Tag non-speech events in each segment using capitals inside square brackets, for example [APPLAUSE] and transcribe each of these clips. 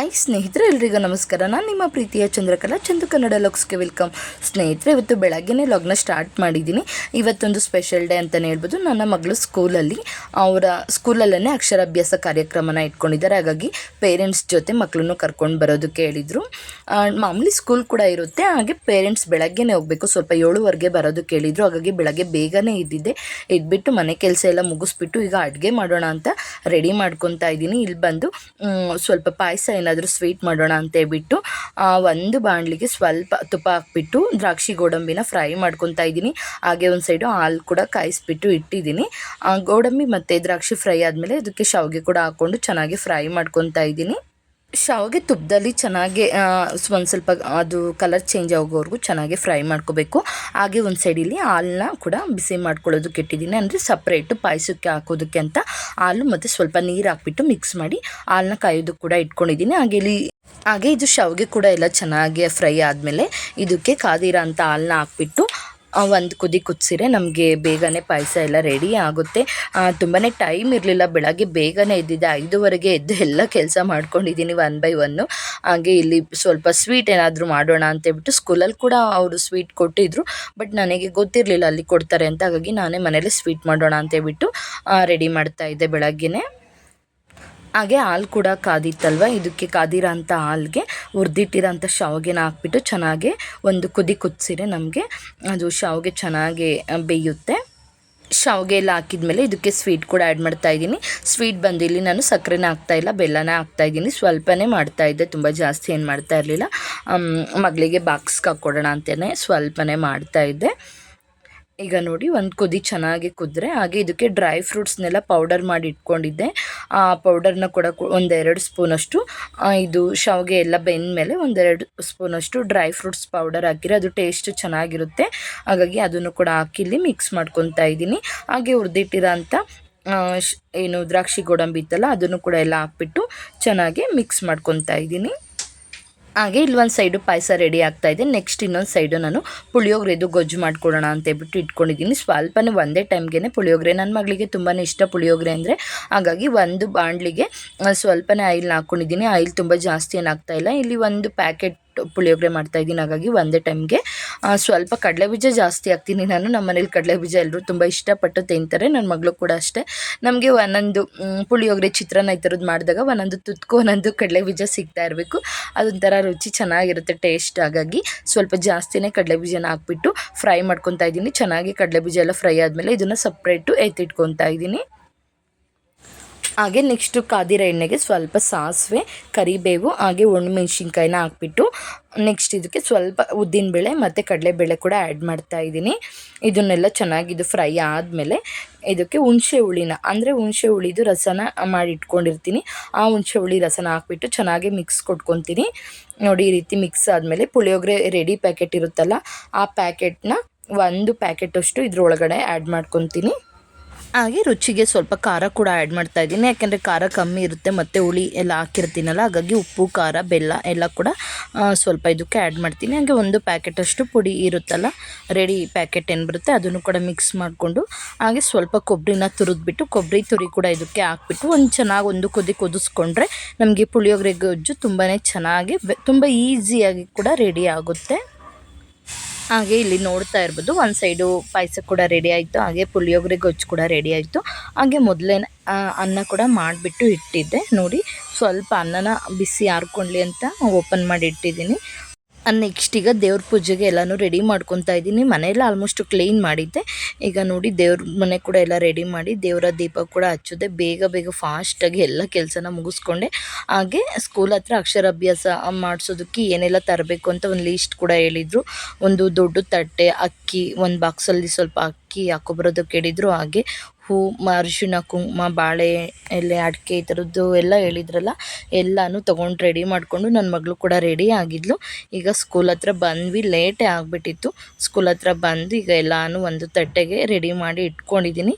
I ಸ್ನೇಹಿತರೆ, ಎಲ್ರಿಗೂ ನಮಸ್ಕಾರ. ನಾನು ನಿಮ್ಮ ಪ್ರೀತಿಯ ಚಂದ್ರಕಲಾ, ಚಂದು ಕನ್ನಡ ಲಾಗ್ಸ್ಗೆ ವೆಲ್ಕಮ್. ಸ್ನೇಹಿತರೆ, ಇವತ್ತು ಬೆಳಗ್ಗೆನೇ ಲಾಗ್ನ ಸ್ಟಾರ್ಟ್ ಮಾಡಿದ್ದೀನಿ. ಇವತ್ತೊಂದು ಸ್ಪೆಷಲ್ ಡೇ ಅಂತಲೇ ಹೇಳ್ಬೋದು. ನನ್ನ ಮಗಳು ಸ್ಕೂಲಲ್ಲಿ ಅವರ ಸ್ಕೂಲಲ್ಲೇ ಅಕ್ಷರಾಭ್ಯಾಸ ಕಾರ್ಯಕ್ರಮನ ಇಟ್ಕೊಂಡಿದ್ದಾರೆ. ಹಾಗಾಗಿ ಪೇರೆಂಟ್ಸ್ ಜೊತೆ ಮಕ್ಕಳನ್ನು ಕರ್ಕೊಂಡು ಬರೋದಕ್ಕೆ ಹೇಳಿದರು ಮಾಮೂಲಿ ಸ್ಕೂಲ್ ಕೂಡ ಇರುತ್ತೆ. ಹಾಗೆ ಪೇರೆಂಟ್ಸ್ ಬೆಳಗ್ಗೆನೇ ಹೋಗಬೇಕು. ಸ್ವಲ್ಪ ಏಳುವರೆಗೆ ಬರೋದು ಕೇಳಿದರು. ಹಾಗಾಗಿ ಬೆಳಗ್ಗೆ ಬೇಗನೆ ಇದ್ದಿದ್ದೆ ಇದ್ಬಿಟ್ಟು ಮನೆ ಕೆಲಸ ಎಲ್ಲ ಮುಗಿಸ್ಬಿಟ್ಟು ಈಗ ಅಡುಗೆ ಮಾಡೋಣ ಅಂತ ರೆಡಿ ಮಾಡ್ಕೊತಾ ಇದ್ದೀನಿ. ಇಲ್ಲಿ ಬಂದು ಸ್ವಲ್ಪ ಪಾಯಸ ಸ್ವೀಟ್ ಮಾಡೋಣ ಅಂತ ಹೇಳ್ಬಿಟ್ಟು ಒಂದು ಬಾಣಲಿಗೆ ಸ್ವಲ್ಪ ತುಪ್ಪ ಹಾಕ್ಬಿಟ್ಟು, ದ್ರಾಕ್ಷಿ ಗೋಡಂಬಿನ ಫ್ರೈ ಮಾಡ್ಕೊತಾ ಇದ್ದೀನಿ. ಹಾಗೆ ಒಂದು ಸೈಡು ಹಾಲು ಕೂಡ ಕಾಯಿಸ್ಬಿಟ್ಟು ಇಟ್ಟಿದ್ದೀನಿ. ಗೋಡಂಬಿ ಮತ್ತು ದ್ರಾಕ್ಷಿ ಫ್ರೈ ಆದಮೇಲೆ ಅದಕ್ಕೆ ಶಾವಿಗೆ ಕೂಡ ಹಾಕ್ಕೊಂಡು ಚೆನ್ನಾಗಿ ಫ್ರೈ ಮಾಡ್ಕೊತಾ ಇದ್ದೀನಿ. ಶಾವಿಗೆ ತುಪ್ಪದಲ್ಲಿ ಚೆನ್ನಾಗಿ ಒಂದು ಸ್ವಲ್ಪ ಅದು ಕಲರ್ ಚೇಂಜ್ ಆಗೋವರೆಗೂ ಚೆನ್ನಾಗಿ ಫ್ರೈ ಮಾಡ್ಕೋಬೇಕು. ಹಾಗೆ ಒಂದು ಸೈಡಲ್ಲಿ ಹಾಲನ್ನ ಕೂಡ ಬಿಸಿ ಮಾಡ್ಕೊಳ್ಳೋದಕ್ಕೆ ಇಟ್ಟಿದ್ದೀನಿ. ಅಂದರೆ ಸಪ್ರೇಟು ಪಾಯಸಕ್ಕೆ ಹಾಕೋದಕ್ಕೆ ಅಂತ. ಹಾಲು ಮತ್ತು ಸ್ವಲ್ಪ ನೀರು ಹಾಕ್ಬಿಟ್ಟು ಮಿಕ್ಸ್ ಮಾಡಿ ಹಾಲನ್ನ ಕಾಯೋದಕ್ಕೆ ಕೂಡ ಇಟ್ಕೊಂಡಿದ್ದೀನಿ. ಹಾಗೆ ಇಲ್ಲಿ, ಹಾಗೆ ಇದು ಶಾವಿಗೆ ಕೂಡ ಎಲ್ಲ ಚೆನ್ನಾಗಿ ಫ್ರೈ ಆದಮೇಲೆ ಇದಕ್ಕೆ ಕಾದಿರೋ ಅಂಥ ಹಾಲನ್ನ ಹಾಕ್ಬಿಟ್ಟು ಒಂದು ಕುದಿ ಕುದಿಸಿರೆ ನಮಗೆ ಬೇಗನೆ ಪಾಯಸ ಎಲ್ಲ ರೆಡಿ ಆಗುತ್ತೆ. ತುಂಬಾ ಟೈಮ್ ಇರಲಿಲ್ಲ, ಬೆಳಗ್ಗೆ ಬೇಗನೆ ಎದ್ದಿದ್ದೆ, ಐದುವರೆಗೆ ಎದ್ದು ಎಲ್ಲ ಕೆಲಸ ಮಾಡ್ಕೊಂಡಿದ್ದೀನಿ ಒನ್ ಬೈ ಒನ್ನು ಹಾಗೆ ಇಲ್ಲಿ ಸ್ವಲ್ಪ ಸ್ವೀಟ್ ಏನಾದರೂ ಮಾಡೋಣ ಅಂತೇಳ್ಬಿಟ್ಟು ಸ್ಕೂಲಲ್ಲಿ ಕೂಡ ಅವರು ಸ್ವೀಟ್ ಕೊಟ್ಟಿದ್ರು. ಬಟ್ ನನಗೆ ಗೊತ್ತಿರಲಿಲ್ಲ ಅಲ್ಲಿ ಕೊಡ್ತಾರೆ ಅಂತ, ಹಾಗಾಗಿ ನಾನೇ ಮನೇಲಿ ಸ್ವೀಟ್ ಮಾಡೋಣ ಅಂತೇಳ್ಬಿಟ್ಟು ರೆಡಿ ಮಾಡ್ತಾ ಇದ್ದೆ ಬೆಳಗ್ಗೆನೇ. ಹಾಗೆ ಹಾಲು ಕೂಡ ಕಾದಿತ್ತಲ್ವ? ಇದಕ್ಕೆ ಕಾದಿರೋ ಅಂಥ ಹಾಲಿಗೆ ಹುರಿದಿಟ್ಟಿರೋಂಥ ಶಾವಿಗೆನ ಹಾಕ್ಬಿಟ್ಟು ಚೆನ್ನಾಗಿ ಒಂದು ಕುದಿ ಕುದಿಸಿರೆ ನಮಗೆ ಅದು ಶಾವಿಗೆ ಚೆನ್ನಾಗಿ ಬೇಯುತ್ತೆ. ಶಾವಿಗೆ ಎಲ್ಲ ಹಾಕಿದ್ಮೇಲೆ ಇದಕ್ಕೆ ಸ್ವೀಟ್ ಕೂಡ ಆ್ಯಡ್ ಮಾಡ್ತಾ ಇದ್ದೀನಿ. ಸ್ವೀಟ್ ಬಂದು ಇಲ್ಲಿ ನಾನು ಸಕ್ಕರೆನ ಹಾಕ್ತಾ ಇಲ್ಲ, ಬೆಲ್ಲನ ಹಾಕ್ತಾ ಇದ್ದೀನಿ. ಸ್ವಲ್ಪನೇ ಮಾಡ್ತಾ ಇದ್ದೆ, ತುಂಬ ಜಾಸ್ತಿ ಏನು ಮಾಡ್ತಾ ಇರಲಿಲ್ಲ. ಮಗಳಿಗೆ ಬಾಕ್ಸ್ಗೆ ಹಾಕ್ಕೊಡೋಣ ಅಂತಲೇ ಸ್ವಲ್ಪನೇ ಮಾಡ್ತಾ ಇದ್ದೆ. ಈಗ ನೋಡಿ ಒಂದು ಕುದಿ ಚೆನ್ನಾಗಿ ಕುದ್ರೆ ಹಾಗೆ ಇದಕ್ಕೆ ಡ್ರೈ ಫ್ರೂಟ್ಸ್ನೆಲ್ಲ ಪೌಡರ್ ಮಾಡಿ ಇಟ್ಕೊಂಡಿದ್ದೆ. ಆ ಪೌಡರ್ನ ಕೂಡ ಒಂದೆರಡು ಸ್ಪೂನಷ್ಟು ಇದು ಶಾವಿಗೆ ಎಲ್ಲ ಬೆಂದಮೇಲೆ ಒಂದೆರಡು ಸ್ಪೂನಷ್ಟು ಡ್ರೈ ಫ್ರೂಟ್ಸ್ ಪೌಡರ್ ಹಾಕಿದ್ರೆ ಅದು ಟೇಸ್ಟ್ ಚೆನ್ನಾಗಿರುತ್ತೆ. ಹಾಗಾಗಿ ಅದನ್ನು ಕೂಡ ಹಾಕಿ ಇಲ್ಲಿ ಮಿಕ್ಸ್ ಮಾಡ್ಕೊತಾ ಇದ್ದೀನಿ. ಹಾಗೆ ಹುರಿದಿಟ್ಟಿರೋ ಅಂಥ ಏನು ದ್ರಾಕ್ಷಿ ಗೋಡಂಬಿ ಇತ್ತಲ್ಲ, ಅದನ್ನು ಕೂಡ ಎಲ್ಲ ಹಾಕ್ಬಿಟ್ಟು ಚೆನ್ನಾಗಿ ಮಿಕ್ಸ್ ಮಾಡ್ಕೊತಾ ಇದ್ದೀನಿ. ಹಾಗೆ ಇಲ್ಲಿ ಒಂದು ಸೈಡು ಪಾಯಸ ರೆಡಿ ಆಗ್ತಾ ಇದೆ. ನೆಕ್ಸ್ಟ್ ಇನ್ನೊಂದು ಸೈಡು ನಾನು ಪುಳಿಯೋಗರೆದು ಗೊಜ್ಜು ಮಾಡ್ಕೊಡೋಣ ಅಂತ ಹೇಳ್ಬಿಟ್ಟು ಇಟ್ಕೊಂಡಿದ್ದೀನಿ. ಸ್ವಲ್ಪನೇ ಒಂದೇ ಟೈಮ್ಗೆ ಪುಳಿಯೋಗರೆ. ನನ್ನ ಮಗಳಿಗೆ ತುಂಬಾ ಇಷ್ಟ ಪುಳಿಯೋಗರೆ ಅಂದರೆ ಹಾಗಾಗಿ ಒಂದು ಬಾಂಡ್ಲಿಗೆ ಸ್ವಲ್ಪನೇ ಆಯಿಲ್ ಹಾಕ್ಕೊಂಡಿದ್ದೀನಿ ಆಯಿಲ್ ತುಂಬ ಜಾಸ್ತಿ ಏನಾಗ್ತಾ ಇಲ್ಲ. ಇಲ್ಲಿ ಒಂದು ಪ್ಯಾಕೆಟ್ ಪುಳಿಯೋಗರೆ ಮಾಡ್ತಾ ಇದ್ದೀನಿ. ಹಾಗಾಗಿ ಒಂದೇ ಟೈಮ್ಗೆ ಸ್ವಲ್ಪ ಕಡಲೆಬೀಜ ಜಾಸ್ತಿ ಹಾಕ್ತೀನಿ. ನಾನು ನಮ್ಮ ಮನೇಲಿ ಕಡಲೆಬೀಜ ಎಲ್ಲರೂ ತುಂಬ ಇಷ್ಟಪಟ್ಟು ತಿಂತಾರೆ. ನನ್ನ ಮಗಳು ಕೂಡ ಅಷ್ಟೇ. ನಮಗೆ ಒಂದೊಂದು ಪುಳಿಯೋಗರೆ, ಚಿತ್ರಾನ್ನ ಈ ಥರದ್ದು ಮಾಡಿದಾಗ ಒಂದೊಂದು ತುತ್ಕು, ಒಂದೊಂದು ಕಡಲೆಬೀಜ ಸಿಗ್ತಾ ಇರಬೇಕು. ಅದೊಂಥರ ರುಚಿ ಚೆನ್ನಾಗಿರುತ್ತೆ ಟೇಸ್ಟ್ ಹಾಗಾಗಿ ಸ್ವಲ್ಪ ಜಾಸ್ತಿನೇ ಕಡಲೆಬೀಜನ ಹಾಕ್ಬಿಟ್ಟು ಫ್ರೈ ಮಾಡ್ಕೊತಾ ಇದ್ದೀನಿ. ಚೆನ್ನಾಗಿ ಕಡಲೆಬೀಜ ಎಲ್ಲ ಫ್ರೈ ಆದಮೇಲೆ ಇದನ್ನು ಸಪ್ರೇಟು ಎತ್ತಿಟ್ಕೊತಾ ಇದ್ದೀನಿ. ಹಾಗೆ ನೆಕ್ಸ್ಟು ಕಾದಿರ ಎಣ್ಣೆಗೆ ಸ್ವಲ್ಪ ಸಾಸಿವೆ, ಕರಿಬೇವು, ಹಾಗೆ ಒಣಮೆಣ್ಸಿನ್ಕಾಯಿನ ಹಾಕ್ಬಿಟ್ಟು ನೆಕ್ಸ್ಟ್ ಇದಕ್ಕೆ ಸ್ವಲ್ಪ ಉದ್ದಿನಬೇಳೆ ಮತ್ತು ಕಡಲೆಬೇಳೆ ಕೂಡ ಆ್ಯಡ್ ಮಾಡ್ತಾ ಇದ್ದೀನಿ. ಇದನ್ನೆಲ್ಲ ಚೆನ್ನಾಗಿದು ಫ್ರೈ ಆದಮೇಲೆ ಇದಕ್ಕೆ ಹುಣಸೆ ಹುಳಿನ, ಅಂದರೆ ಹುಣಸೆ ಹುಳಿದು ರಸನ ಮಾಡಿ ಇಟ್ಕೊಂಡಿರ್ತೀನಿ. ಆ ಹುಣಸೆ ಹುಳಿ ರಸನ ಹಾಕ್ಬಿಟ್ಟು ಚೆನ್ನಾಗಿ ಮಿಕ್ಸ್ ಕೊಟ್ಕೊತೀನಿ. ನೋಡಿ ಈ ರೀತಿ ಮಿಕ್ಸ್ ಆದಮೇಲೆ ಪುಳಿಯೋಗರೆ ರೆಡಿ ಪ್ಯಾಕೆಟ್ ಇರುತ್ತಲ್ಲ, ಆ ಪ್ಯಾಕೆಟ್ನ ಒಂದು ಪ್ಯಾಕೆಟಷ್ಟು ಇದ್ರೊಳಗಡೆ ಆ್ಯಡ್ ಮಾಡ್ಕೊತೀನಿ. ಹಾಗೆ ರುಚಿಗೆ ಸ್ವಲ್ಪ ಖಾರ ಕೂಡ ಆ್ಯಡ್ ಮಾಡ್ತಾ ಇದ್ದೀನಿ. ಯಾಕೆಂದರೆ ಖಾರ ಕಮ್ಮಿ ಇರುತ್ತೆ, ಮತ್ತು ಹುಳಿ ಎಲ್ಲ ಹಾಕಿರ್ತೀನಲ್ಲ, ಹಾಗಾಗಿ ಉಪ್ಪು, ಖಾರ, ಬೆಲ್ಲ ಎಲ್ಲ ಕೂಡ ಸ್ವಲ್ಪ ಇದಕ್ಕೆ ಆ್ಯಡ್ ಮಾಡ್ತೀನಿ. ಹಾಗೆ ಒಂದು ಪ್ಯಾಕೆಟಷ್ಟು ಪುಡಿ ಇರುತ್ತಲ್ಲ ರೆಡಿ ಪ್ಯಾಕೆಟ್ ಏನು ಬರುತ್ತೆ ಅದನ್ನು ಕೂಡ ಮಿಕ್ಸ್ ಮಾಡಿಕೊಂಡು, ಹಾಗೆ ಸ್ವಲ್ಪ ಕೊಬ್ಬರಿನ ತುರಿದ್ಬಿಟ್ಟು ಕೊಬ್ಬರಿ ತುರಿ ಕೂಡ ಇದಕ್ಕೆ ಹಾಕ್ಬಿಟ್ಟು, ಒಂದು ಚೆನ್ನಾಗಿ ಒಂದು ಕುದಿ ಕುದಿಸ್ಕೊಂಡ್ರೆ ನಮಗೆ ಪುಳಿಯೋಗರೆ ಗೊಜ್ಜು ತುಂಬಾ ಚೆನ್ನಾಗಿ, ತುಂಬ ಈಸಿಯಾಗಿ ಕೂಡ ರೆಡಿ ಆಗುತ್ತೆ. ಹಾಗೆ ಇಲ್ಲಿ ನೋಡ್ತಾ ಇರ್ಬೋದು, ಒಂದು ಸೈಡು ಪಾಯಸ ಕೂಡ ರೆಡಿ ಆಯಿತು, ಹಾಗೆ ಪುಳಿಯೋಗರೆ ಗೊಜ್ಜು ಕೂಡ ರೆಡಿ ಆಯಿತು. ಹಾಗೆ ಮೊದಲೇ ಅನ್ನ ಕೂಡ ಮಾಡಿಬಿಟ್ಟು ಇಟ್ಟಿದ್ದೆ. ನೋಡಿ, ಸ್ವಲ್ಪ ಅನ್ನನ ಬಿಸಿ ಆರ್ಕೊಳ್ಳಿ ಅಂತ ಓಪನ್ ಮಾಡಿ ಇಟ್ಟಿದ್ದೀನಿ. ನೆಕ್ಸ್ಟ್ ಈಗ ದೇವ್ರ ಪೂಜೆಗೆ ಎಲ್ಲನೂ ರೆಡಿ ಮಾಡ್ಕೊತಾ ಇದ್ದೀನಿ. ಮನೆಯಲ್ಲ ಆಲ್ಮೋಸ್ಟ್ ಕ್ಲೀನ್ ಮಾಡಿದ್ದೆ. ಈಗ ನೋಡಿ ದೇವ್ರ ಮನೆ ಕೂಡ ಎಲ್ಲ ರೆಡಿ ಮಾಡಿ ದೇವರ ದೀಪ ಕೂಡ ಹಚ್ಚಿದೆ. ಬೇಗ ಬೇಗ ಫಾಸ್ಟಾಗಿ ಎಲ್ಲ ಕೆಲಸನ ಮುಗಿಸ್ಕೊಂಡೆ. ಹಾಗೆ ಸ್ಕೂಲ್ ಹತ್ರ ಅಕ್ಷರಾಭ್ಯಾಸ ಮಾಡಿಸೋದಕ್ಕೆ ಏನೆಲ್ಲ ತರಬೇಕು ಅಂತ ಒಂದು ಲೀಸ್ಟ್ ಕೂಡ ಹೇಳಿದರು. ಒಂದು ದೊಡ್ಡ ತಟ್ಟೆ, ಅಕ್ಕಿ, ಒಂದು ಬಾಕ್ಸಲ್ಲಿ ಸ್ವಲ್ಪ ಅಕ್ಕಿ ಹಾಕೊಬರೋದಕ್ಕೆ ಹೇಳಿದರು. ಹಾಗೆ ಹೂ ಮ ಅರಿಶಿಣ, ಕುಂಕುಮ, ಬಾಳೆ, ಎಲೆ, ಅಡಿಕೆ ಈ ಥರದ್ದು ಎಲ್ಲ ಹೇಳಿದ್ರಲ್ಲ, ಎಲ್ಲನೂ ತೊಗೊಂಡು ರೆಡಿ ಮಾಡಿಕೊಂಡು ನನ್ನ ಮಗಳು ಕೂಡ ರೆಡಿ ಆಗಿದ್ಲು. ಈಗ ಸ್ಕೂಲ್ ಹತ್ರ ಬಂದ್ವಿ ಲೇಟೇ ಆಗಿಬಿಟ್ಟಿತ್ತು. ಸ್ಕೂಲ್ ಹತ್ರ ಬಂದು ಈಗ ಎಲ್ಲನೂ ಒಂದು ತಟ್ಟೆಗೆ ರೆಡಿ ಮಾಡಿ ಇಟ್ಕೊಂಡಿದ್ದೀನಿ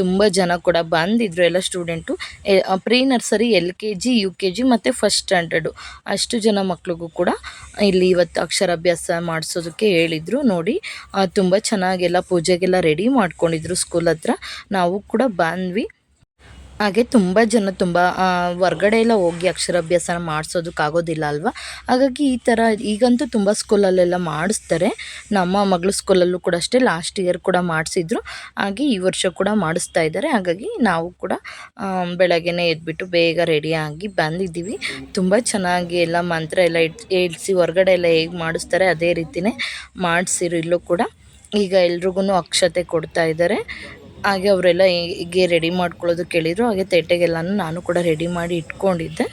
ತುಂಬ ಜನ ಕೂಡ ಬಂದಿದ್ರು ಎಲ್ಲ student pre nursery L K G, U K G ಮತ್ತು ಫಸ್ಟ್ ಸ್ಟ್ಯಾಂಡರ್ಡು ಅಷ್ಟು ಜನ ಮಕ್ಳಿಗೂ ಕೂಡ ಇಲ್ಲಿ ಇವತ್ತು ಅಕ್ಷರಾಭ್ಯಾಸ ಮಾಡಿಸೋದಕ್ಕೆ ಹೇಳಿದರು, ನೋಡಿ. ತುಂಬ ಚೆನ್ನಾಗೆಲ್ಲ ಪೂಜೆಗೆಲ್ಲ ರೆಡಿ ಮಾಡ್ಕೊಂಡಿದ್ರು ಸ್ಕೂಲ್ ಹತ್ರ. ನಾವು ಕೂಡ ಬಂದ್ವಿ. ಹಾಗೆ ತುಂಬ ಜನ ತುಂಬ ಹೊರ್ಗಡೆ ಎಲ್ಲ ಹೋಗಿ ಅಕ್ಷರಾಭ್ಯಾಸನ ಮಾಡಿಸೋದಕ್ಕಾಗೋದಿಲ್ಲ ಅಲ್ವಾ? ಹಾಗಾಗಿ ಈ ಥರ ಈಗಂತೂ ತುಂಬ ಸ್ಕೂಲಲ್ಲೆಲ್ಲ ಮಾಡಿಸ್ತಾರೆ. ನಮ್ಮ ಮಗಳ ಸ್ಕೂಲಲ್ಲೂ ಕೂಡ ಅಷ್ಟೇ ಲಾಸ್ಟ್ ಇಯರ್ ಕೂಡ ಮಾಡಿಸಿದ್ರು. ಹಾಗೆ ಈ ವರ್ಷ ಕೂಡ ಮಾಡಿಸ್ತಾ ಇದ್ದಾರೆ. ಹಾಗಾಗಿ ನಾವು ಕೂಡ ಬೆಳಗ್ಗೆನೇ ಎದ್ಬಿಟ್ಟು ಬೇಗ ರೆಡಿಯಾಗಿ ಬಂದಿದ್ದೀವಿ. ತುಂಬ ಚೆನ್ನಾಗಿ ಎಲ್ಲ ಮಂತ್ರ ಎಲ್ಲ ಇಟ್ ಹೇಳ್ಸಿ ಹೊರ್ಗಡೆ ಎಲ್ಲ ಹೇಗೆ ಮಾಡಿಸ್ತಾರೆ ಅದೇ ರೀತಿಯೇ ಮಾಡಿಸಿರು ಇಲ್ಲೂ ಕೂಡ. ಈಗ ಎಲ್ರಿಗೂ ಅಕ್ಷತೆ ಕೊಡ್ತಾ ಇದ್ದಾರೆ. ಹಾಗೆ ಅವರೆಲ್ಲ ಹೀಗೆ ರೆಡಿ ಮಾಡ್ಕೊಳ್ಳೋದು ಕೇಳಿದರು. ಹಾಗೆ ತಟ್ಟೆಗೆಲ್ಲನೂ ನಾನು ಕೂಡ ರೆಡಿ ಮಾಡಿ ಇಟ್ಕೊಂಡಿದ್ದೆ.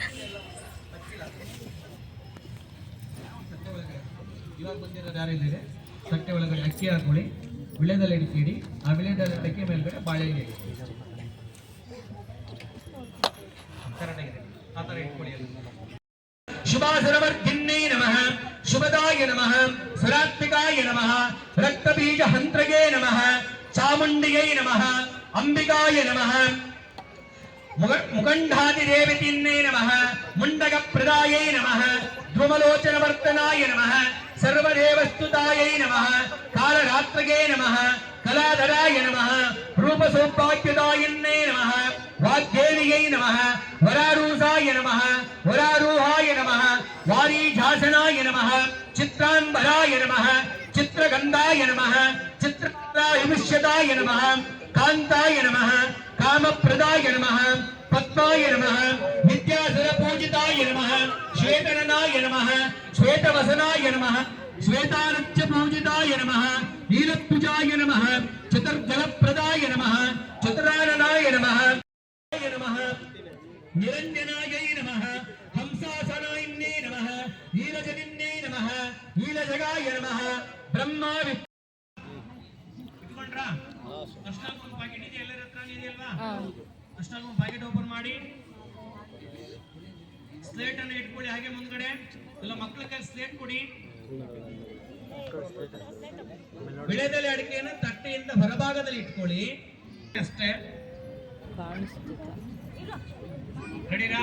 ತಟ್ಟೆ ನಮಃ. ಶುಭದಾಯ ನಮಃ. ಸುರಾತ್ಮಿಕಾಯ ನಮಃ. ರಕ್ತಬೀಜ ಹಂತ್ರಗೆ ನಮಃ. ಚಾಮುಂಡಿಗೈ ನಮಃ ಅಂಬಿಕಾಯ ನಮಃ ಮುಗ- ಮುಖಂಡಾದಿದೇವತಿನ್ನೇ ನಮಃ ಮುಂಡಗ ಪ್ರದಾಯೈ ನಮಃ ಧ್ರುಮಲೋಚನ ವರ್ತನಾಯ ನಮಃ ಸರ್ವದೇವಸ್ತುತಾಯೈ ನಮಃ ಕಾಲರಾತ್ರಗೆ ನಮಃ ಕಲಾಧರಾಯ ನಮಃ ರೂಪ ಸೌಭಾಗ್ಯದಾಯನ್ನೇ ನಮಃ ವಾಗ್ದೇವಿಯೈ ನಮಃ ವರಾರೂಸಾಯ ನಮಃ ವರಾರೂಹಾಯ ನಮಃ ವಾರೀಜಾಸನಾಯ ನಮಃ ಚಿತ್ರಾಂಬರಾಯ ನಮಃ ಚಿತ್ರಗಂಧಾಯ ನಮಃ ಚಿತ್ರವಿಷ್ಯದಾಯ ನಮಃ ಕಾಂತಾಯ ನಮಃ ಕಾಮಪ್ರದಾಯ ನಮಃ ಪದ್ಮಾಯ ನಮಃ ವಿದ್ಯಾಧರ ಪೂಜಿತಾಯ ನಮಃ ಶ್ವೇತನನಾಯ ನಮಃ ಶ್ವೇತವಸನಾಯ ನಮಃ ಶ್ವೇತಾನತ್ಯ ಪೂಜಿತಾಯ ನಮಃ ನೀಲಪೂಜಾಯ ನಮಃ ಚತುರ್ಜಲಪ್ರದಾಯ ನಮಃ ಚತುರಾನನಾಯ ನಮಃ ನಮಃ ನಿರಂಜನಾಯೈ ನಮಃ ಹಂಸಾಸನಾಯಿನ್ನೇ ನಮಃ ನೀಲಜನಿನ್ನೇ ನಮಃ ನೀಲಜಗಾಯ ನಮಃ ಬ್ರಹ್ಮ ಇಟ್ಕೊಂಡ್ರಾ? ಅಷ್ಟಾಗ ಒಂದು ಪ್ಯಾಕೆಟ್ ಇದೆ ಎಲ್ಲರ ಹತ್ರ ಇದೆಯಲ್ವಾ ಅಷ್ಟಾಗ ಒಂದು ಪ್ಯಾಕೆಟ್ ಓಪನ್ ಮಾಡಿ. ಸ್ಲೇಟ್ ಅನ್ನು ಇಟ್ಕೊಳ್ಳಿ ಹಾಗೆ ಮುಂದ್ಗಡೆ. ಎಲ್ಲ ಮಕ್ಕಳ ಕೈ ಸ್ಲೇಟ್ ಕೊಡಿ. ಬೆಳೆದಲ್ಲಿ ಅಡಿಕೆಯನ್ನು ತಟ್ಟೆಯಿಂದ ಹೊರಭಾಗದಲ್ಲಿ ಇಟ್ಕೊಳ್ಳಿ. ಅಷ್ಟೇ. ರೆಡಿರಾ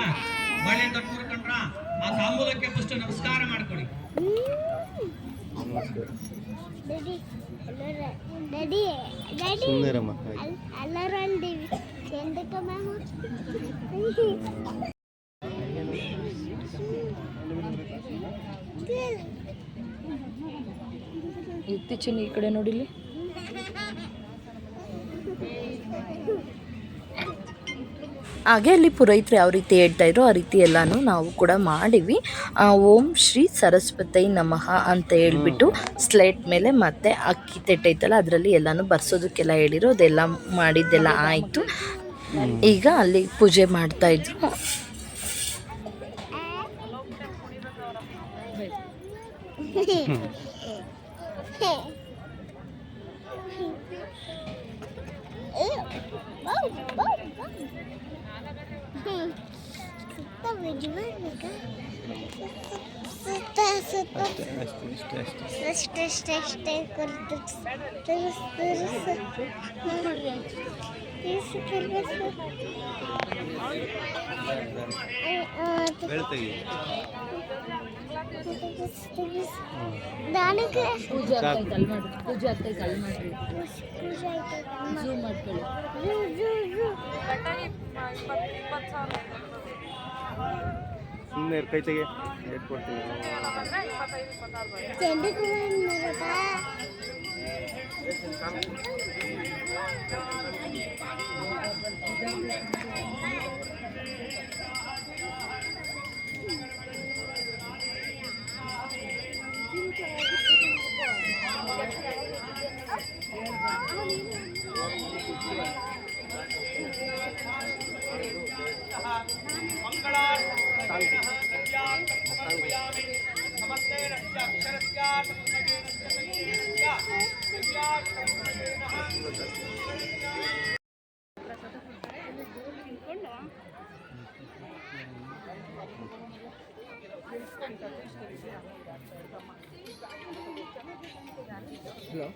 ಬಾಳೆ ತಟ್ಟು ಮುರ್ಕೊಂಡ್ರಾ? ಆ ತಾಂಬೂಲಕ್ಕೆ ಫಸ್ಟ್ ನಮಸ್ಕಾರ ಮಾಡ್ಕೊಳ್ಳಿ ಮ್ಯಾಮ್ ಇತ್ತೀಚಿನ ಈ ಕಡೆ ನೋಡಿಲಿ ಹಾಗೆ ಅಲ್ಲಿ ಪುರೋಹಿತರು ಯಾವ ರೀತಿ ಹೇಳ್ತಾ ಇದ್ರು ಆ ರೀತಿ ಎಲ್ಲಾನು ನಾವು ಕೂಡ ಮಾಡಿವಿ. ಓಂ ಶ್ರೀ ಸರಸ್ವತೈ ನಮಃ ಅಂತ ಹೇಳ್ಬಿಟ್ಟು ಸ್ಲೇಟ್ ಮೇಲೆ ಮತ್ತೆ ಅಕ್ಕಿ ತೆಟ್ಟೈತಲ್ಲ ಅದರಲ್ಲಿ ಎಲ್ಲಾನು ಬರ್ಸೋದಕ್ಕೆಲ್ಲ ಹೇಳಿರು ಅದೆಲ್ಲ ಮಾಡಿದ್ದೆಲ್ಲ ಆಯಿತು. ಈಗ ಅಲ್ಲಿ ಪೂಜೆ ಮಾಡ್ತಾ ಇದ್ರು. [LAUGHS] ಅಷ್ಟೇ ಅಷ್ಟೇ ಅಷ್ಟೇ ಕೊರ್ದು ತಿರ್ಸ್ ತಿರ್ಸ್ ತಿರ್ಸ್ ತಿರ್ಸ್ ನನಗೆ ಪೂಜೆ ಆಗ್ತೈತೆ ಅಲ್ಲಿ ಮಾಡ್ರಿ ಪೂಜೆ ಆಗ್ತೈತೆ ಅಲ್ಲಿ ಮಾಡ್ರಿ ಖುಷಿ ಆಯ್ತು ಝೂಮ್ ಮಾಡ್ಕೊಳ್ಳಿ ಝೂ ಝೂ ಝೂ ಸುಮ್ಮನೆ ಕೈ ತೆಗೆ ಏಟ್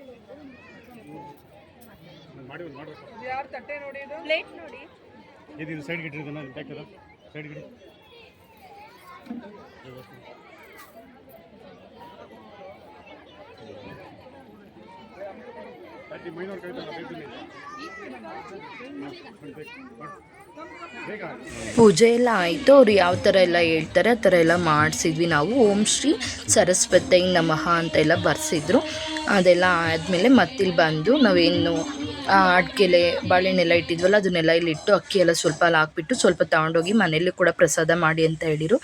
ಕೊಡ್ತೀನಿ ಚೆಂಡಕ್ಕೆ ಬಂದ್ಬಿಡುತ್ತಾ? ಇದು? ಇದು ಸೈಡ್ಗೆ ಇಟ್ಟಿರ್ತಾನೆ ಟ್ಯಾಕ್ಟರ್ ಸೈಡ್ಗೆ ಇಡಿ ಮೈನೂರು ಕೈ ಪೂಜೆ ಎಲ್ಲ ಆಯಿತು ಅವ್ರು ಯಾವ ಥರ ಎಲ್ಲ ಹೇಳ್ತಾರೆ ಆ ಥರ ಎಲ್ಲ ಮಾಡಿಸಿದ್ವಿ ನಾವು. ಓಂ ಶ್ರೀ ಸರಸ್ವತಿ ನಮಃ ಅಂತ ಎಲ್ಲ ಬರೆಸಿದ್ರು. ಅದೆಲ್ಲ ಆದಮೇಲೆ ಮತ್ತಿಲ್ಲಿ ಬಂದು ನಾವೇನು ಅಡಿಕೆಲೆ ಬಾಳೆಹಣ್ಣೆಲ್ಲ ಇಟ್ಟಿದ್ವಲ್ಲ, ಅದನ್ನೆಲ್ಲ ಇಲ್ಲಿ ಇಟ್ಟು ಅಕ್ಕಿ ಎಲ್ಲ ಸ್ವಲ್ಪ ಅಲ್ಲಿ ಹಾಕ್ಬಿಟ್ಟು ಸ್ವಲ್ಪ ತಗೊಂಡೋಗಿ ಮನೇಲಿ ಕೂಡ ಪ್ರಸಾದ ಮಾಡಿ ಅಂತ ಹೇಳಿರು.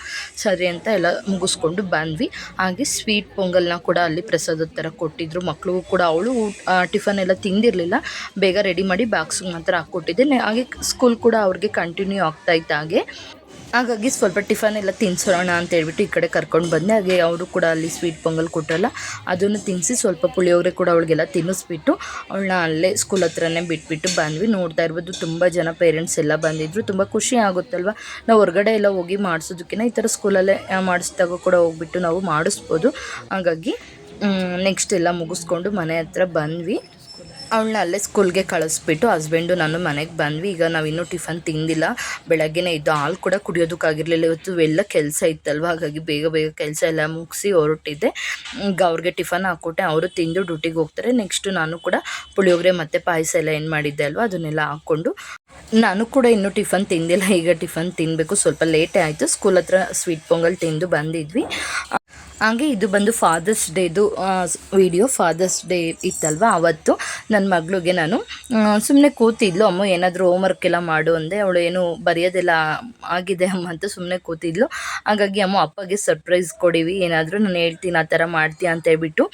ಸರಿ ಅಂತ ಎಲ್ಲ ಮುಗಿಸ್ಕೊಂಡು ಬಂದ್ವಿ. ಹಾಗೆ ಸ್ವೀಟ್ ಪೊಂಗಲ್ನ ಕೂಡ ಅಲ್ಲಿ ಪ್ರಸಾದದ ಥರ ಕೊಟ್ಟಿದ್ರು. ಮಕ್ಕಳಿಗೂ ಕೂಡ ಅವಳು ಟಿಫನ್ ಎಲ್ಲ ತಿಂದಿರಲಿಲ್ಲ. ಬೇಗ ರೆಡಿ ಮಾಡಿ ಬಾಕ್ಸಿಗೆ ಮಾತ್ರ ಹಾಕ್ಕೊಟ್ಟಿದ್ದೆ. ಹಾಗೆ ಸ್ಕೂಲ್ ಕೂಡ ಅವ್ರಿಗೆ ಕಂಟಿನ್ಯೂ ಆಗ್ತಾ ಇತ್ತು ಹಾಗೆ. ಹಾಗಾಗಿ ಸ್ವಲ್ಪ ಟಿಫನ್ ಎಲ್ಲ ತಿನ್ಸೋಣ ಅಂತ ಹೇಳ್ಬಿಟ್ಟು ಈ ಕಡೆ ಕರ್ಕೊಂಡು ಬಂದೆ. ಹಾಗೆ ಅವರು ಕೂಡ ಅಲ್ಲಿ ಸ್ವೀಟ್ ಪೊಂಗಲ್ ಕೊಟ್ಟಲ್ಲ ಅದನ್ನು ತಿನ್ನಿಸಿ ಸ್ವಲ್ಪ ಪುಳಿಯೋಗರೆ ಕೂಡ ಅವಳಿಗೆಲ್ಲ ತಿನ್ನಿಸ್ಬಿಟ್ಟು ಅವಳನ್ನ ಅಲ್ಲೇ ಸ್ಕೂಲ್ ಹತ್ರನೇ ಬಿಟ್ಬಿಟ್ಟು ಬಂದ್ವಿ. ನೋಡ್ತಾ ಇರ್ಬೋದು ತುಂಬ ಜನ ಪೇರೆಂಟ್ಸ್ ಎಲ್ಲ ಬಂದಿದ್ರು. ತುಂಬ ಖುಷಿ ಆಗುತ್ತಲ್ವ? ನಾವು ಹೊರಗಡೆ ಎಲ್ಲ ಹೋಗಿ ಮಾಡಿಸೋದಕ್ಕಿಂತ ಈ ಥರ ಸ್ಕೂಲಲ್ಲೇ ಮಾಡಿಸಿದಾಗ ಕೂಡ ಹೋಗ್ಬಿಟ್ಟು ನಾವು ಮಾಡಿಸ್ಬೋದು. ಹಾಗಾಗಿ ನೆಕ್ಸ್ಟ್ ಎಲ್ಲ ಮುಗಿಸ್ಕೊಂಡು ಮನೆ ಹತ್ರ ಬಂದ್ವಿ. ಅವಳನ್ನ ಅಲ್ಲೇ ಸ್ಕೂಲ್ಗೆ ಕಳಿಸ್ಬಿಟ್ಟು ಹಸ್ಬೆಂಡು ನಾನು ಮನೆಗೆ ಬಂದ್ವಿ. ಈಗ ನಾವಿನ್ನೂ ಟಿಫನ್ ತಿಂದಿಲ್ಲ. ಬೆಳಗ್ಗೆನೇ ಇದ್ದು ಹಾಲು ಕೂಡ ಕುಡಿಯೋದಕ್ಕಾಗಿರಲಿಲ್ಲ ಇವತ್ತು ಎಲ್ಲ ಕೆಲಸ ಇತ್ತಲ್ವ? ಹಾಗಾಗಿ ಬೇಗ ಬೇಗ ಕೆಲಸ ಎಲ್ಲ ಮುಗಿಸಿ ಹೊರಟಿದ್ದೆ. ಈಗ ಅವ್ರಿಗೆ ಟಿಫನ್ ಹಾಕ್ಕೊಟ್ಟೆ ಅವರು ತಿಂದು ಡ್ಯೂಟಿಗೆ ಹೋಗ್ತಾರೆ. ನೆಕ್ಸ್ಟು ನಾನು ಕೂಡ ಪುಳಿಯೋಗರೆ ಮತ್ತು ಪಾಯಸ ಎಲ್ಲ ಏನು ಮಾಡಿದ್ದೆ ಅಲ್ವ? ಅದನ್ನೆಲ್ಲ ಹಾಕ್ಕೊಂಡು ನಾನು ಕೂಡ ಇನ್ನೂ ಟಿಫನ್ ತಿಂದಿಲ್ಲ. ಈಗ ಟಿಫನ್ ತಿನ್ನಬೇಕು ಸ್ವಲ್ಪ ಲೇಟೇ ಆಯಿತು. ಸ್ಕೂಲ್ ಹತ್ರ ಸ್ವೀಟ್ ಪೊಂಗಲ್ ತಿಂದು ಬಂದಿದ್ವಿ. ಹಾಗೆ ಇದು ಬಂದು ಫಾದರ್ಸ್ ಡೇದು ವಿಡಿಯೋ ಫಾದರ್ಸ್ ಡೇ ಇತ್ತಲ್ವ? ಅವತ್ತು ನನ್ನ ಮಗಳಿಗೆ ನಾನು ಸುಮ್ಮನೆ ಕೂತಿದ್ಲು, ಅಮ್ಮ, ಏನಾದರೂ ಹೋಮ್ವರ್ಕ್ ಎಲ್ಲ ಮಾಡು ಅಂದೆ. ಅವಳು, ಏನು ಬರೆಯೋದೆಲ್ಲ ಆಗಿದೆ ಅಮ್ಮ ಅಂತ ಸುಮ್ಮನೆ ಕೂತಿದ್ಲು. ಹಾಗಾಗಿ, ಅಮ್ಮ, ಅಪ್ಪಗೆ ಸರ್ಪ್ರೈಸ್ ಕೊಡಿವಿ. ಏನಾದರೂ ನಾನು ಹೇಳ್ತೀನಿ, ಆ ಥರ ಮಾಡ್ತೀಯ ಅಂತ ಹೇಳ್ಬಿಟ್ಟು,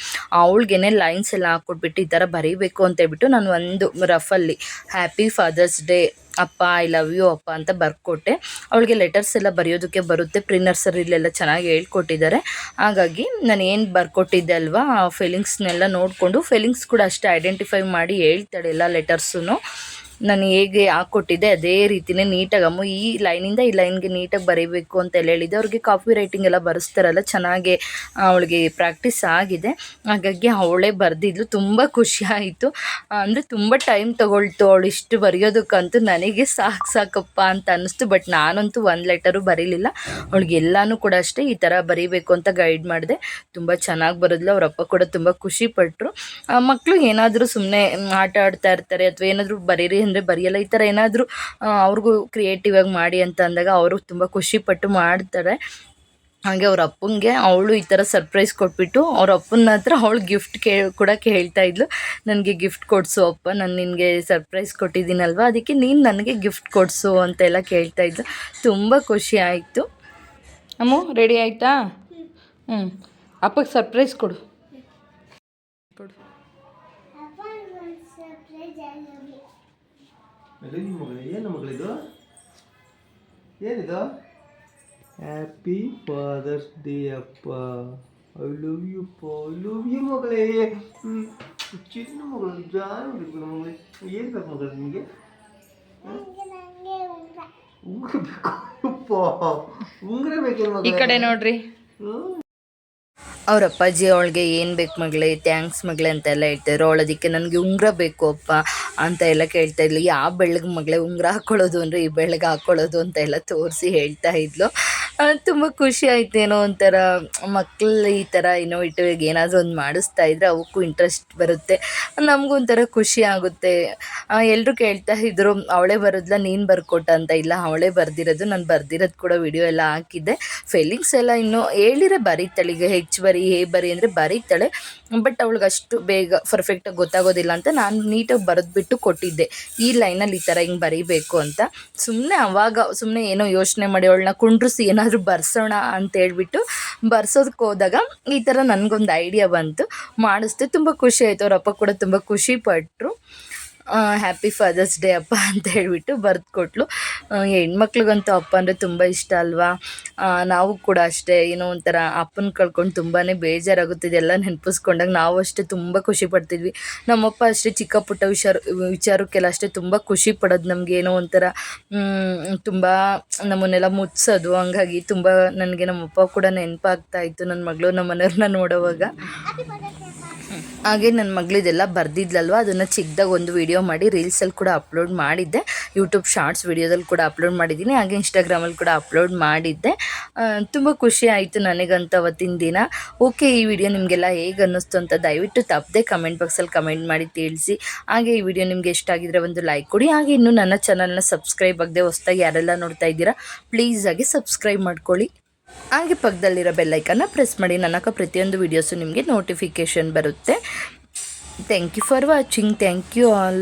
ಅವಳಿಗೇನೆ ಲೈನ್ಸ್ ಎಲ್ಲ ಹಾಕ್ಕೊಟ್ಬಿಟ್ಟು, ಈ ಥರ ಬರೀಬೇಕು ಅಂತ ಹೇಳ್ಬಿಟ್ಟು, ನಾನು ಒಂದು ರಫಲ್ಲಿ ಹ್ಯಾಪಿ ಫಾದರ್ಸ್ ಡೇ ಅಪ್ಪ ಐ ಲವ್ ಯು ಅಪ್ಪ ಅಂತ ಬರ್ಕೊಟ್ಟೆ. ಅವಳಿಗೆ ಲೆಟರ್ಸ್ ಎಲ್ಲ ಬರೆಯೋದಕ್ಕೆ ಬರುತ್ತೆ. ಪ್ರಿ ನರ್ಸರಿಲೆಲ್ಲ ಚೆನ್ನಾಗಿ ಹೇಳ್ಕೊಟ್ಟಿದ್ದಾರೆ. ಹಾಗಾಗಿ ನಾನು ಏನು ಬರ್ಕೊಟ್ಟಿದ್ದೆ ಅಲ್ವಾ ಫೀಲಿಂಗ್ಸ್ನೆಲ್ಲ ನೋಡಿಕೊಂಡು ಫೀಲಿಂಗ್ಸ್ ಕೂಡ ಅಷ್ಟೇ ಐಡೆಂಟಿಫೈ ಮಾಡಿ ಹೇಳ್ತಾಳೆ ಎಲ್ಲ ಲೆಟರ್ಸೂ ನಾನು ಹೇಗೆ ಹಾಕ್ಕೊಟ್ಟಿದ್ದೆ, ಅದೇ ರೀತಿನೇ ನೀಟಾಗಿ, ಅಮ್ಮ ಈ ಲೈನಿಂದ ಈ ಲೈನ್ಗೆ ನೀಟಾಗಿ ಬರೀಬೇಕು ಅಂತ ಎಲ್ಲ ಹೇಳಿದ್ದೆ. ಅವ್ರಿಗೆ ಕಾಪಿ ರೈಟಿಂಗ್ ಎಲ್ಲ ಬರೆಸ್ತಾರಲ್ಲ, ಚೆನ್ನಾಗಿ ಅವಳಿಗೆ ಪ್ರಾಕ್ಟೀಸ್ ಆಗಿದೆ. ಹಾಗಾಗಿ ಅವಳೇ ಬರೆದಿದ್ಲು, ತುಂಬ ಖುಷಿ ಆಯಿತು. ಅಂದರೆ ತುಂಬ ಟೈಮ್ ತೊಗೊಳ್ತು ಅವಳು ಇಷ್ಟು ಬರೆಯೋದಕ್ಕಂತೂ, ನನಗೆ ಸಾಕು ಸಾಕಪ್ಪ ಅಂತ ಅನ್ನಿಸ್ತು. ಬಟ್ ನಾನಂತೂ ಒಂದು ಲೆಟರು ಬರೀಲಿಲ್ಲ. ಅವಳಿಗೆ ಎಲ್ಲನೂ ಕೂಡ ಅಷ್ಟೇ ಈ ಥರ ಬರೀಬೇಕು ಅಂತ ಗೈಡ್ ಮಾಡಿದೆ. ತುಂಬ ಚೆನ್ನಾಗಿ ಬರೋದಿಲ್ಲ ಅವರಪ್ಪ ಕೂಡ ತುಂಬ ಖುಷಿಪಟ್ಟರು ಮಕ್ಕಳು ಏನಾದರೂ ಸುಮ್ಮನೆ ಆಟ ಆಡ್ತಾ ಇರ್ತಾರೆ ಅಥವಾ ಏನಾದರೂ ಬರೀರಿ ಅಂದರೆ ಬರೆಯಲ್ಲ. ಈ ಥರ ಏನಾದರೂ ಅವ್ರಿಗೂ ಕ್ರಿಯೇಟಿವ್ ಆಗಿ ಮಾಡಿ ಅಂತ ಅಂದಾಗ ಅವರು ತುಂಬ ಖುಷಿಪಟ್ಟು ಮಾಡ್ತಾರೆ. ಹಾಗೆ ಅವ್ರ ಅಪ್ಪಂಗೆ ಅವಳು ಈ ಥರ ಸರ್ಪ್ರೈಸ್ ಕೊಟ್ಬಿಟ್ಟು ಅವ್ರ ಅಪ್ಪನ ಹತ್ರ ಅವಳು ಗಿಫ್ಟ್ ಕೇ, ಕೂಡ ಕೇಳ್ತಾ ಇದ್ಲು. ನನಗೆ ಗಿಫ್ಟ್ ಕೊಡಿಸು ಅಪ್ಪ, ನಾನು ನಿನಗೆ ಸರ್ಪ್ರೈಸ್ ಕೊಟ್ಟಿದ್ದೀನಲ್ವ? ಅದಕ್ಕೆ ನೀನು ನನಗೆ ಗಿಫ್ಟ್ ಕೊಡಿಸು ಅಂತೆಲ್ಲ ಕೇಳ್ತಾ ಇದ್ಲು. ತುಂಬ ಖುಷಿ ಆಯಿತು. ಅಮ್ಮು ರೆಡಿ ಆಯಿತಾ? ಹ್ಞೂ ಅಪ್ಪಗೆ ಸರ್ಪ್ರೈಸ್ ಕೊಡು. ಕೊಡು ಅಪ್ಪ ಒಂದು ಸರ್ಪ್ರೈಸ್ ಆಗಿ ಎಲ್ಲಿ ಮಗಳು ಏನು ಮಗಳಿದು ಏನಿದು ಹ್ಯಾಪಿ ಫಾದರ್ಸ್ ಡೇ ಅಪ್ಪ ಐ ಲವ್ ಯು ಅಪ್ಪ ಐ ಲವ್ ಯು ಮಗಳೇ ಹ್ಮ್. ಚಿನ್ನ ಮಗಳು ಜಾನ್ ಬೇಕು ಮಗಳೇ ಏನು ಬೇಕು ಮಗಳು ನಿಮಗೆ ನನಗೆ ನನಗೆ ಉಂಗ್ರ ಉಂಗ್ರ ಬೇಕು ಅಪ್ಪ ಉಂಗ್ರ ಬೇಕೇನು ಈ ಮಗಳೇ ಕಡೆ ನೋಡ್ರಿ ಹ್ಮ್. ಅವ್ರ ಅಪ್ಪಾಜಿ ಅವಳಿಗೆ ಏನು ಬೇಕು ಮಗಳೇ ಥ್ಯಾಂಕ್ಸ್ ಮಗಳೇ ಅಂತೆಲ್ಲ ಹೇಳ್ತಾಯಿದ್ರು ಅವಳು ಅದಕ್ಕೆ ನನಗೆ ಉಂಗುರ ಬೇಕು ಅಪ್ಪ ಅಂತ ಎಲ್ಲ ಕೇಳ್ತಾ ಇದ್ಲು. ಯಾವ ಬೆಳ್ಳಗೆ ಮಗಳೇ ಉಂಗುರ ಹಾಕ್ಕೊಳ್ಳೋದು ಅಂದರೆ ಈ ಬೆಳ್ಳಗೆ ಹಾಕ್ಕೊಳ್ಳೋದು ಅಂತ ಎಲ್ಲ ತೋರಿಸಿ ಹೇಳ್ತಾ ಇದ್ಲು. ತುಂಬ ಖುಷಿ ಆಯ್ತೇನೋ ಒಂಥರ ಮಕ್ಕಳು ಈ ಥರ ಇನ್ನೋವೇಟಿವ್ ಏನಾದರೂ ಒಂದು ಮಾಡಿಸ್ತಾ ಇದ್ರೆ ಅವಕ್ಕೂ ಇಂಟ್ರೆಸ್ಟ್ ಬರುತ್ತೆ. ನಮಗೂ ಒಂಥರ ಖುಷಿ ಆಗುತ್ತೆ. ಎಲ್ಲರೂ ಕೇಳ್ತಾ ಇದ್ರು, ಅವಳೇ ಬರೋದ್ಲ, ನೀನು ಬರ್ಕೊಟ್ಟ ಅಂತ. ಇಲ್ಲ, ಅವಳೇ ಬರ್ದಿರೋದು, ನಾನು ಬರ್ದಿರೋದು ಕೂಡ ವಿಡಿಯೋ ಎಲ್ಲ ಹಾಕಿದ್ದೆ. ಫೀಲಿಂಗ್ಸ್ ಎಲ್ಲ ಇನ್ನೂ ಹೇಳಿರೆ ಬರೀತಾಳೆ ಈಗ ಹೆಚ್ಚು ಬರಿ, ಹೇ ಬರಿ ಅಂದರೆ ಬರೀತಾಳೆ. ಬಟ್ ಅವಳಿಗೆ ಅಷ್ಟು ಬೇಗ ಪರ್ಫೆಕ್ಟಾಗಿ ಗೊತ್ತಾಗೋದಿಲ್ಲ ಅಂತ ನಾನು ನೀಟಾಗಿ ಬರೆದ್ಬಿಟ್ಟು ಕೊಟ್ಟಿದ್ದೆ. ಈ ಲೈನಲ್ಲಿ ಈ ಥರ ಹಿಂಗೆ ಬರೀಬೇಕು ಅಂತ. ಸುಮ್ಮನೆ ಅವಾಗ ಸುಮ್ಮನೆ ಏನೋ ಯೋಚನೆ ಮಾಡಿ ಅವಳನ್ನ ಕುಂಡ್ರಿಸಿ ಏನಾದರೂ ಬರ್ಸೋಣ ಅಂತ ಹೇಳ್ಬಿಟ್ಟು ಬರ್ಸೋದಕ್ಕೆ ಹೋದಾಗ ಈ ಥರ ನನಗೊಂದು ಐಡಿಯಾ ಬಂತು. ಮಾಡಿಸ್ದೆ ತುಂಬ ಖುಷಿ ಆಯಿತು. ಅವ್ರ ಅಪ್ಪ ಕೂಡ ತುಂಬ ಖುಷಿ ಪಟ್ಟರು ಹ್ಯಾಪಿ ಫಾದರ್ಸ್ ಡೇ ಅಪ್ಪ [LAUGHS] ಅಂತ ಹೇಳಿಬಿಟ್ಟು ಬರೆದು ಕೊಟ್ಲು ಹೆಣ್ಮಕ್ಳಿಗಂತೂ ಅಪ್ಪ ಅಂದರೆ ತುಂಬ ಇಷ್ಟ ಅಲ್ವಾ? ನಾವು ಕೂಡ ಅಷ್ಟೇ, ಏನೋ ಒಂಥರ ಅಪ್ಪನ ಕಳ್ಕೊಂಡು ತುಂಬಾ ಬೇಜಾರಾಗುತ್ತೆ. ಇದೆಲ್ಲ ನೆನಪಿಸ್ಕೊಂಡಾಗ ನಾವು ಅಷ್ಟೇ ತುಂಬ ಖುಷಿ ಪಡ್ತಿದ್ವಿ. ನಮ್ಮಪ್ಪ ಅಷ್ಟೇ ಚಿಕ್ಕ ಪುಟ್ಟ ವಿಚಾರ ವಿಚಾರಕ್ಕೆಲ್ಲ ಅಷ್ಟೇ ತುಂಬ ಖುಷಿ ಪಡೋದು ನಮಗೆ. ಏನೋ ಒಂಥರ ತುಂಬ ನಮ್ಮನ್ನೆಲ್ಲ ಮುಚ್ಚೋದು ಹಂಗಾಗಿ ತುಂಬ ನನಗೆ ನಮ್ಮಪ್ಪ ಕೂಡ ನೆನಪಾಗ್ತಾ ಇತ್ತು. ನನ್ನ ಮಗಳು ನಮ್ಮ ಮನೆಯವ್ರನ್ನ ನೋಡೋವಾಗ ಹಾಗೆ ನನ್ನ ಮಗಳಿದೆಲ್ಲ ಬರ್ದಿದ್ಲಲ್ವ? ಅದನ್ನು ಚಿಕ್ಕದಾಗ ಒಂದು ವಿಡಿಯೋ ಮಾಡಿ ರೀಲ್ಸಲ್ಲಿ ಕೂಡ ಅಪ್ಲೋಡ್ ಮಾಡಿದ್ದೆ. ಯೂಟ್ಯೂಬ್ ಶಾರ್ಟ್ಸ್ ವೀಡಿಯೋದಲ್ಲಿ ಕೂಡ ಅಪ್ಲೋಡ್ ಮಾಡಿದ್ದೀನಿ. ಹಾಗೆ ಇನ್ಸ್ಟಾಗ್ರಾಮಲ್ಲಿ ಕೂಡ ಅಪ್ಲೋಡ್ ಮಾಡಿದ್ದೆ. ತುಂಬ ಖುಷಿ ಆಯಿತು ನನಗಂತ ಅವತ್ತಿನ ದಿನ. ಓಕೆ ಈ ವಿಡಿಯೋ ನಿಮಗೆಲ್ಲ ಹೇಗೆ ಅನ್ನಿಸ್ತು ಅಂತ ದಯವಿಟ್ಟು ತಪ್ಪದೆ ಕಮೆಂಟ್ ಬಾಕ್ಸಲ್ಲಿ ಕಮೆಂಟ್ ಮಾಡಿ ತಿಳಿಸಿ. ಹಾಗೆ ಈ ವಿಡಿಯೋ ನಿಮಗೆ ಇಷ್ಟ ಆಗಿದ್ರೆ ಒಂದು ಲೈಕ್ ಕೊಡಿ. ಹಾಗೆ ಇನ್ನು ನನ್ನ ಚಾನಲ್ನ ಸಬ್ಸ್ಕ್ರೈಬ್ ಆಗದೆ ಹೊಸ್ದಾಗಿ ಯಾರೆಲ್ಲ ನೋಡ್ತಾ ಇದ್ದೀರಾ ಪ್ಲೀಸ್ ಆಗಿ ಸಬ್ಸ್ಕ್ರೈಬ್ ಮಾಡ್ಕೊಳ್ಳಿ. ಹಾಗೆ ಪಕ್ಕದಲ್ಲಿರೋ ಬೆಲ್ಲೈಕನ್ನ ಪ್ರೆಸ್ ಮಾಡಿ ನನಕ ಪ್ರತಿಯೊಂದು ವೀಡಿಯೋಸು ನಿಮಗೆ ನೋಟಿಫಿಕೇಷನ್ ಬರುತ್ತೆ. Thank you for watching thank you all